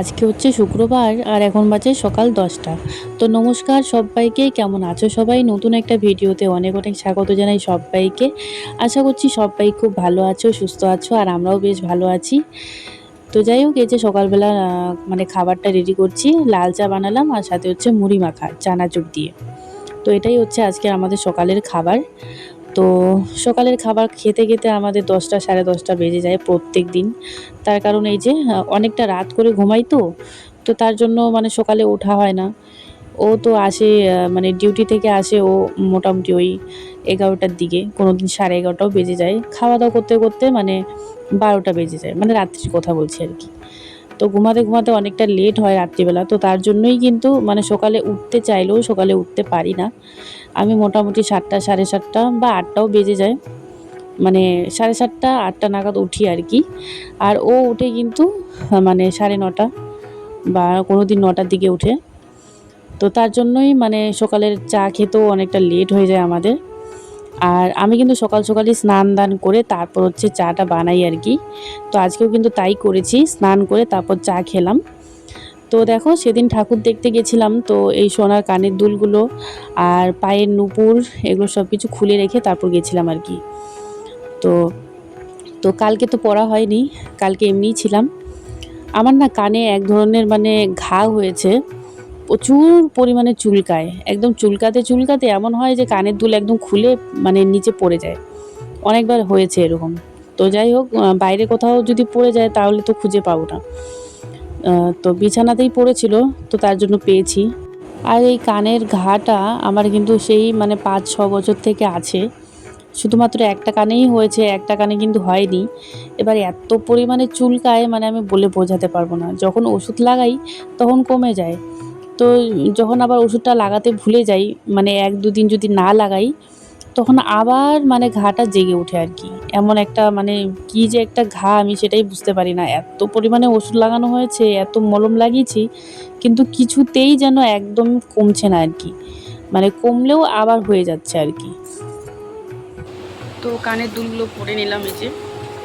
আজকে হচ্ছে শুক্রবার আর এখন বাজে সকাল দশটা। তো নমস্কার সবাইকে, কেমন আছো সবাই? নতুন একটা ভিডিওতে অনেক অনেক স্বাগত জানাই সবাইকে। আশা করছি সবাই খুব ভালো আছো, সুস্থ আছো আর আমরাও বেশ ভালো আছি। তো যাই হোক, এই যে সকালবেলা মানে খাবারটা রেডি করছি, লাল চা বানালাম আর সাথে হচ্ছে মুড়ি মাখা, চানাচুর দিয়ে। তো এটাই হচ্ছে আজকে আমাদের সকালের খাবার। তো সকালের খাবার খেতে খেতে আমাদের দশটা, সাড়ে দশটা বেজে যায় প্রত্যেক দিন। তার কারণ এই যে, অনেকটা রাত করে ঘুমাই তো তো তার জন্য মানে সকালে ওঠা হয় না। ও তো আসে মানে ডিউটি থেকে আসে ও মোটামুটি ওই এগারোটার দিকে কোনো দিন সাড়ে এগারোটাও বেজে যায়। খাওয়া দাওয়া করতে করতে মানে বারোটা বেজে যায় মানে রাত্রির কথা বলছি আর কি। তো ঘুমাতে ঘুমাতে অনেকটা লেট হয় রাত্রিবেলা, তো তার জন্যই কিন্তু মানে সকালে উঠতে চাইলেও সকালে উঠতে পারি না। আমি মোটামুটি সাতটা, সাড়ে সাতটা বা আটটাও বেজে যায়। মানে সাড়ে সাতটা, আটটা নাগাদ উঠি আর কি। আর ও উঠে কিন্তু মানে সাড়ে নটা বা কোনো দিন নটার দিকে উঠে। তো তার জন্যই মানে সকালের চা খেতেও অনেকটা লেট হয়ে যায় আমাদের। আর আমি কিন্তু সকাল সকালই স্নান দান করে তারপর হচ্ছে চাটা বানাই আর কি। তো আজকেও কিন্তু তাই করেছি, স্নান করে তারপর চা খেলাম। তো দেখো সেদিন ঠাকুর দেখতে গেছিলাম, তো এই সোনার কানের দুলগুলো আর পায়ের নুপুর এগুলো সব কিছু খুলে রেখে তারপর গেছিলাম আর কি। তো তো কালকে তো পড়া হয়নি, কালকে এমনিই ছিলাম। আমার না কানে এক ধরনের মানে ঘা হয়েছে। প্রচুর পরিমাণে চুলকায়। একদম চুলকাতে চুলকাতে এমন হয় যে কানের দুল একদম খুলে মানে নিচে পড়ে যায়। অনেকবার হয়েছে এরকম। তো যাই হোক বাইরে কোথাও যদি পড়ে যায় তাহলে তো খুঁজে পাবো না। তো বিছানাতেই পড়েছিল, তো তার জন্য পেয়েছি। আর এই কানের ঘাটা আমার কিন্তু সেই মানে পাঁচ, ছ বছর থেকে আছে। শুধুমাত্র একটা কানেই হয়েছে, একটা কানে কিন্তু হয়নি। এবার এত পরিমাণে চুলকায় মানে আমি বলে বোঝাতে পারব না। যখন ওষুধ লাগাই তখন কমে যায়। তো যখন আবার ওষুধটা লাগাতে ভুলে যাই মানে এক দুদিন যদি না লাগাই, তখন আবার মানে ঘাটা জেগে ওঠে আর কি। এমন একটা মানে কী যে একটা ঘা আমি সেটাই বুঝতে পারি না। এত পরিমাণে ওষুধ লাগানো হয়েছে, এত মলম লাগিয়েছি, কিন্তু কিছুতেই যেন একদম কমছে না আর কি। মানে কমলেও আবার হয়ে যাচ্ছে আর কি। তো কানের দুলগুলো পরে নিলাম এই যে।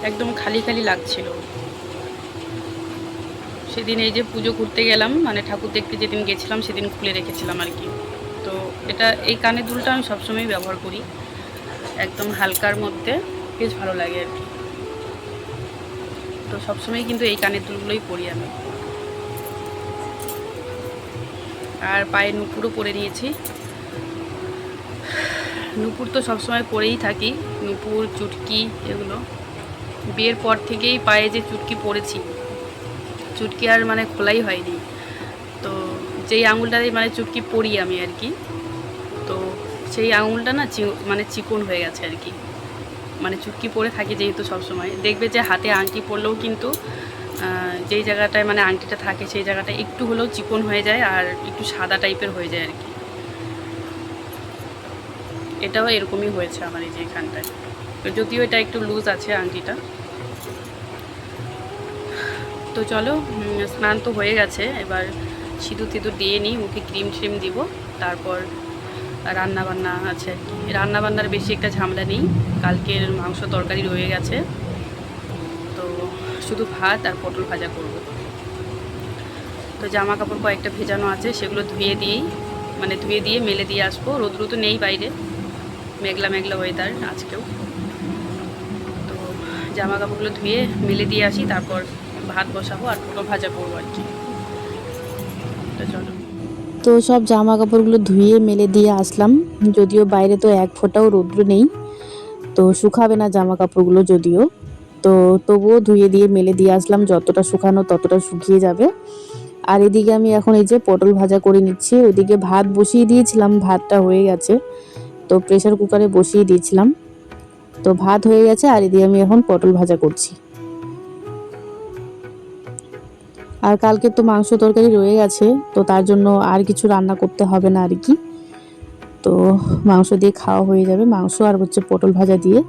একদম খালি খালি লাগছিল। সেদিন এই যে পুজো করতে গেলাম মানে ঠাকুর দেখতে যেদিন গেছিলাম সেদিন খুলে রেখেছিলাম আর কি। তো এটা, এই কানের দুলটা আমি সবসময় ব্যবহার করি, একদম হালকার মধ্যে, বেশ ভালো লাগে আর কি। তো সবসময় কিন্তু এই কানের দুলগুলোই পরি আমি। আর পায়ে নুপুরও পরে নিয়েছি। নুপুর তো সবসময় পরেই থাকি, নুপুর, চুটকি এগুলো। বিয়ের পর থেকেই পায়ে যে চুটকি পরেছি চুটকি আর মানে খোলাই হয়নি। তো যেই আঙুলটাতে মানে চুটকি পরি আমি আর কি, তো সেই আঙুলটা না মানে চিকন হয়ে গেছে আর কি। মানে চুটকি পরে থাকি যেহেতু সবসময়। দেখবে যে হাতে আংটি পরলেও কিন্তু যেই জায়গাটায় মানে আংটিটা থাকে সেই জায়গাটা একটু হলেও চিকন হয়ে যায় আর একটু সাদা টাইপের হয়ে যায় আর কি। এটাও এরকমই হয়েছে আমার এই যে এখানটায়। যদিও এটা একটু লুজ আছে আংটিটা। তো চলো স্নান তো হয়ে গেছে, এবার সিঁদুর টিঁদুর দিয়ে নিই, মুখে ক্রিম ট্রিম দিব, তারপর রান্না বান্না আছে রান্না বান্নার বেশি একটা ঝামেলা নেই, কালকের মাংস তরকারি রয়ে গেছে, তো শুধু ভাত আর পটল ভাজা করব। তো জামা কাপড় কয়েকটা ভেজানো আছে, সেগুলো ধুয়ে দিয়েই মানে ধুয়ে দিয়ে মেলে দিয়ে আসব, রোদ্রু তো নেই বাইরে, মেঘলা মেঘলা ওয়েদার আজকেও। তো জামা কাপড়গুলো ধুয়ে মেলে দিয়ে আসি, তারপর ভাত বসাবো আর পটল ভাজা করব আর কি। তো সব জামা কাপড়গুলো ধুয়ে মেলে দিয়ে আসলাম। যদিও বাইরে তো এক ফোঁটাও রৌদ্র নেই। তো শুকাবে না জামা কাপড়গুলো যদিও। তো তবুও ধুয়ে দিয়ে মেলে দিয়ে আসলাম। যতটা শুকানো ততটা শুকিয়ে যাবে। আর এদিকে আমি এখন এই যে পটল ভাজা করে নিচ্ছি। ওইদিকে ভাত বসিয়ে দিয়েছিলাম। ভাতটা হয়ে গেছে। তো প্রেশার কুকারে বসিয়ে দিয়েছিলাম। তো ভাত হয়ে গেছে। আর এদিকে আমি এখন পটল ভাজা করছি। আর কালকে তো মাংস তরকারি রয়ে গেছে, তো তার জন্য আর কিছু রান্না করতে হবে না আর কি। তো মাংস দিয়ে খাওয়া হয়ে যাবে, মাংস আর হচ্ছে পটল ভাজা দিয়ে।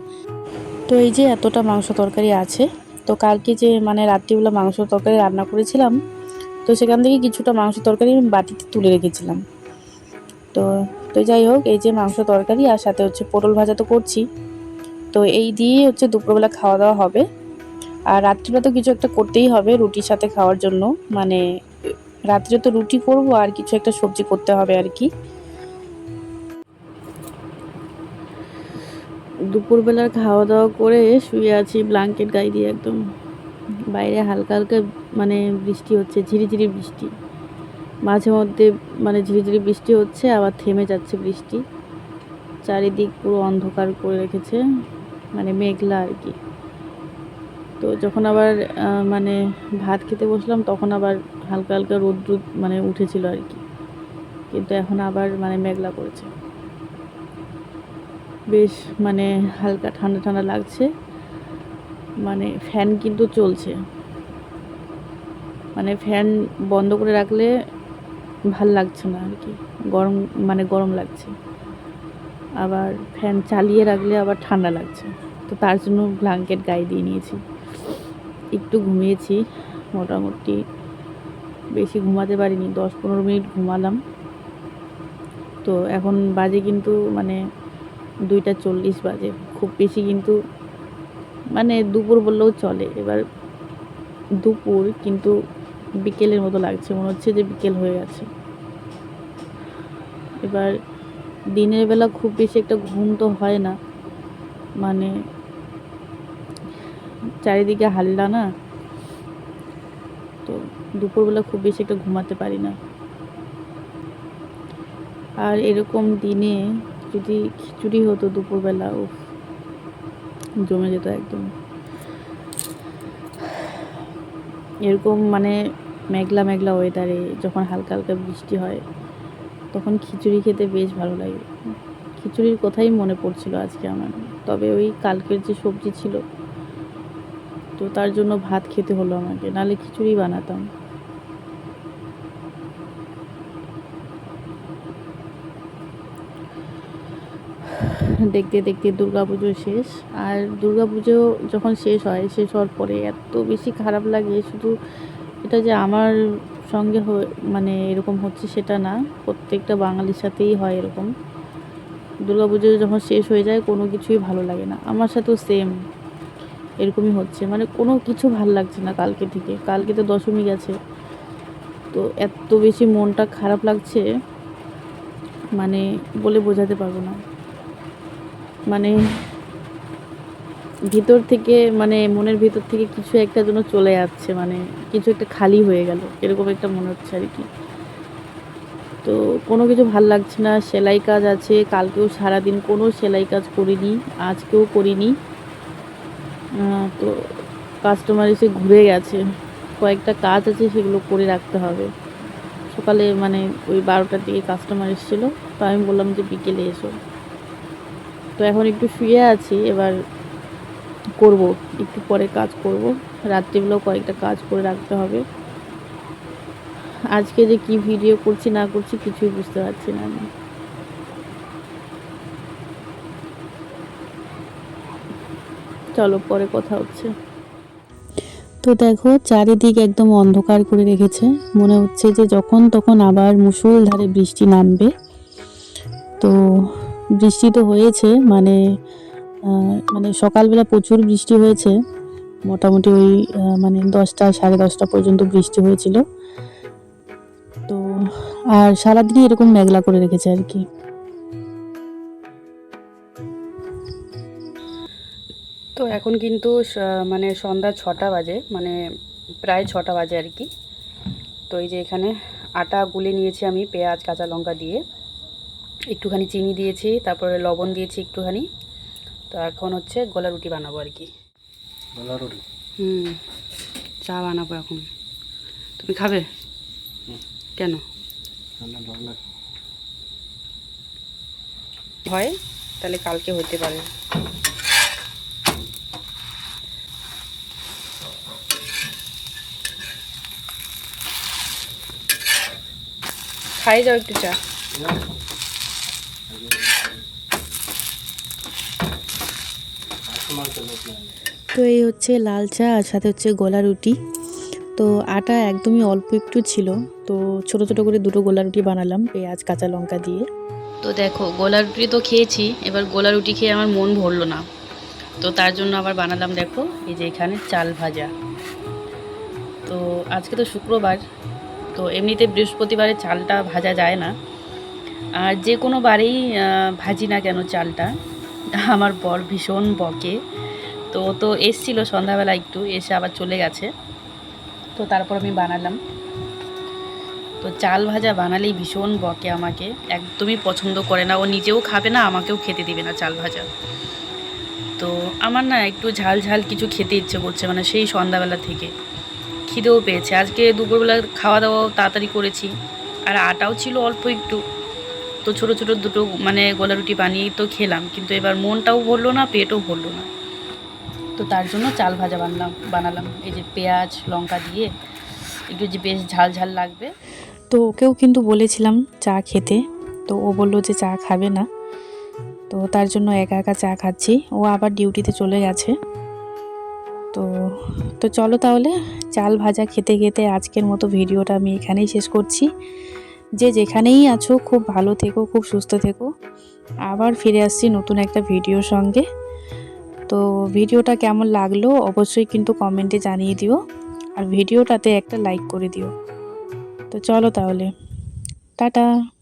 তো এই যে এতটা মাংস তরকারি আছে, তো কালকে যে মানে রাত্রিবেলা মাংস তরকারি রান্না করেছিলাম, তো সেখান থেকে কিছুটা মাংস তরকারি আমি বাটিতে তুলে রেখেছিলাম। তো তো যাই হোক, এই যে মাংস তরকারি আর সাথে হচ্ছে পটল ভাজা তো করছি, তো এই দিয়ে হচ্ছে দুপুরবেলা খাওয়া দাওয়া হবে। আর রাত্রিবেলা তো কিছু একটা করতেই হবে রুটির সাথে খাওয়ার জন্য। মানে রাত্রে তো রুটি করব আর কিছু একটা সবজি করতে হবে আর কি। দুপুরবেলার খাওয়া দাওয়া করে শুয়ে আছি ব্ল্যাঙ্কেট গায়ে দিয়ে একদম। বাইরে হালকা হালকা মানে বৃষ্টি হচ্ছে, ঝিরিঝিরি বৃষ্টি। মাঝে মধ্যে মানে ঝিরিঝিরি বৃষ্টি হচ্ছে, আবার থেমে যাচ্ছে বৃষ্টি। চারিদিক পুরো অন্ধকার করে রেখেছে মানে মেঘলা আর কি। তো যখন আবার মানে ভাত খেতে বসলাম, তখন আবার হালকা হালকা রোদ্র মানে উঠেছিল আর কি। কিন্তু এখন আবার মানে মেঘলা করেছে। বেশ মানে হালকা ঠান্ডা ঠান্ডা লাগছে। মানে ফ্যান কিন্তু চলছে। মানে ফ্যান বন্ধ করে রাখলে ভালো লাগছে না আর কি। গরম মানে গরম লাগছে। আবার ফ্যান চালিয়ে রাখলে আবার ঠান্ডা লাগছে। তো তার জন্য ব্ল্যাঙ্কেট গায়ে দিয়ে নিয়েছি। একটু ঘুমিয়েছি, মোটামুটি বেশি ঘুমাতে পারিনি, দশ পনেরো মিনিট ঘুমালাম। তো এখন বাজে কিন্তু মানে দুইটা চল্লিশ বাজে, খুব বেশি কিন্তু মানে দুপুর বললেও চলে। এবার দুপুর কিন্তু বিকেলের মতো লাগছে, মনে হচ্ছে যে বিকেল হয়ে গেছে। এবার দিনের বেলা খুব বেশি একটা ঘুম তো হয় না মানে চারিদিকে হাল্লা না, তো দুপুরবেলা খুব বেশি একটা ঘুমাতে পারি না। আর এরকম দিনে যদি খিচুড়ি হতো দুপুরবেলা ও জমে যেত একদম। এরকম মানে মেঘলা মেঘলা ওয়েদারে যখন হালকা হালকা বৃষ্টি হয়, তখন খিচুড়ি খেতে বেশ ভালো লাগে। খিচুড়ির কথাই মনে পড়ছিল আজকে আমার। তবে ওই কালকের যে সবজি ছিল তো তার জন্য ভাত খেতে হলো আমাকে নাহলে খিচুড়ি বানাতাম। দেখতে দেখতে দুর্গাপুজো শেষ, আর দুর্গাপুজো যখন শেষ হয়, শেষ হওয়ার পরে এত বেশি খারাপ লাগে, শুধু এটা যে আমার সঙ্গে মানে এরকম হচ্ছে সেটা না, প্রত্যেকটা বাঙালির সাথেই হয় এরকম। দুর্গাপুজো যখন শেষ হয়ে যায়, কোনো কিছুই ভালো লাগে না। আমার সাথেও সেম এরকমই হচ্ছে। মানে কোনো কিছু ভালো লাগছে না কালকে থেকে। কালকে তো দশমী গেছে। তো এত বেশি মনটা খারাপ লাগছে মানে বলে বোঝাতে পারব না। মানে ভিতর থেকে মানে মনের ভিতর থেকে কিছু একটা যেন চলে যাচ্ছে মানে কিছু একটা খালি হয়ে গেল। এরকম একটা মনে হচ্ছে আর কি। তো কোনো কিছু ভালো লাগছে না। সেলাই কাজ আছে। কালকেও সারাদিন কোনো সেলাই কাজ করিনি, আজকেও করিনি। তো কাস্টমার এসে ঘুরে গেছে। কয়েকটা কাজ আছে সেগুলো করে রাখতে হবে। সকালে মানে ওই বারোটার দিকে কাস্টমার এসেছিল, তো আমি বললাম যে বিকেলে এসো। তো এখন একটু শুয়ে আছি, এবার করব। একটু পরে কাজ করব। রাত্রিবেলাও কয়েকটা কাজ করে রাখতে হবে। আজকে যে কি ভিডিও করছি না করছি কিছুই বুঝতে পারছি না আমি। চলো, পরে কথা হচ্ছে। তো দেখো, চারিদিক একদম অন্ধকার করে রেখেছে। মনে হচ্ছে যে যখন তখন আবার মুষলধারে বৃষ্টি নামবে। তো বৃষ্টি তো হয়েছে মানে মানে সকালবেলা প্রচুর বৃষ্টি হয়েছে। মোটামুটি ওই মানে দশটা, সাড়ে দশটা পর্যন্ত বৃষ্টি হয়েছিল। তো, আর সারাদিনই এরকম মেঘলা করে রেখেছে আর কি। এখন কিন্তু মানে সন্ধ্যা ছটা বাজে মানে প্রায় ছটা বাজে আর কি। তো এই যে এখানে আটা গুলে নিয়েছি আমি পেঁয়াজ কাঁচা লঙ্কা দিয়ে। একটুখানি চিনি দিয়েছি তারপরে লবণ দিয়েছি একটুখানি। তো এখন হচ্ছে গোলা রুটি বানাবো আর কি। গোলা রুটি? হুম চা বানাবো এখন। তুমি খাবে? কেন? হয়? তাহলে কালকে হতে পারে। খাই যাও একটু চা। তো তো এই হচ্ছে লাল চা আর সাথে হচ্ছে গোলা রুটি। তো আটা একদমই অল্প একটু ছিল তো ছোট ছোট করে দুটো গোলা রুটি বানালাম পেঁয়াজ কাঁচা লঙ্কা দিয়ে। তো দেখো গোলা রুটি তো খেয়েছি এবার গোলা রুটি খেয়ে আমার মন ভরলো না। তো তার জন্য আবার বানালাম দেখো এই যে এখানে চাল ভাজা। তো আজকে তো শুক্রবার তো এমনিতে বৃহস্পতিবারে চালটা ভাজা যায় না। আর যে কোনো বারেই ভাজি না কেন চালটা? আমার বর ভীষণ বকে। তো তো এসছিল সন্ধ্যাবেলা একটু, এসে আবার চলে গেছে। তো তারপর আমি বানালাম। তো চাল ভাজা বানালেই ভীষণ বকে আমাকে। একদমই পছন্দ করে না। ও নিজেও খাবে না, আমাকেও খেতে দিবে না চাল ভাজা। তো আমার না একটু ঝাল ঝাল কিছু খেতে ইচ্ছে করছে মানে সেই সন্ধ্যাবেলা থেকে। খিদেও পেয়েছে। আজকে দুপুরবেলা খাওয়া দাওয়াও তাড়াতাড়ি করেছি। আর আটাও ছিল অল্প একটু। তো ছোট ছোট দুটো মানে গোলা রুটি বানিয়েই তো খেলাম। কিন্তু এবার মনটাও ভরলো না, পেটও ভরলো না। তো তার জন্য চাল ভাজা বানালাম বানালাম। এই যে পেঁয়াজ, লঙ্কা দিয়ে একটু যে বেশ ঝাল ঝাল লাগবে। তো ওকেও কিন্তু বলেছিলাম চা খেতে। তো ও বলল যে চা খাবে না। তো তার জন্য একা একা চা খাচ্ছি। ও আবার ডিউটিতে চলে গেছে। তো তো চলো তাহলে চাল ভাজা খেতে খেতে আজকের মতো ভিডিওটা আমি এখানেই শেষ করছি। যে যেখানেই আছো, খুব ভালো থেকো, খুব সুস্থ থেকো। আবার ফিরে আসছি নতুন একটা ভিডিওর সঙ্গে। তো ভিডিওটা কেমন লাগল অবশ্যই কিন্তু কমেন্টে জানিয়ে দিও আর ভিডিওটাতে একটা লাইক করে দিও। তো চলো তাহলে, টাটা।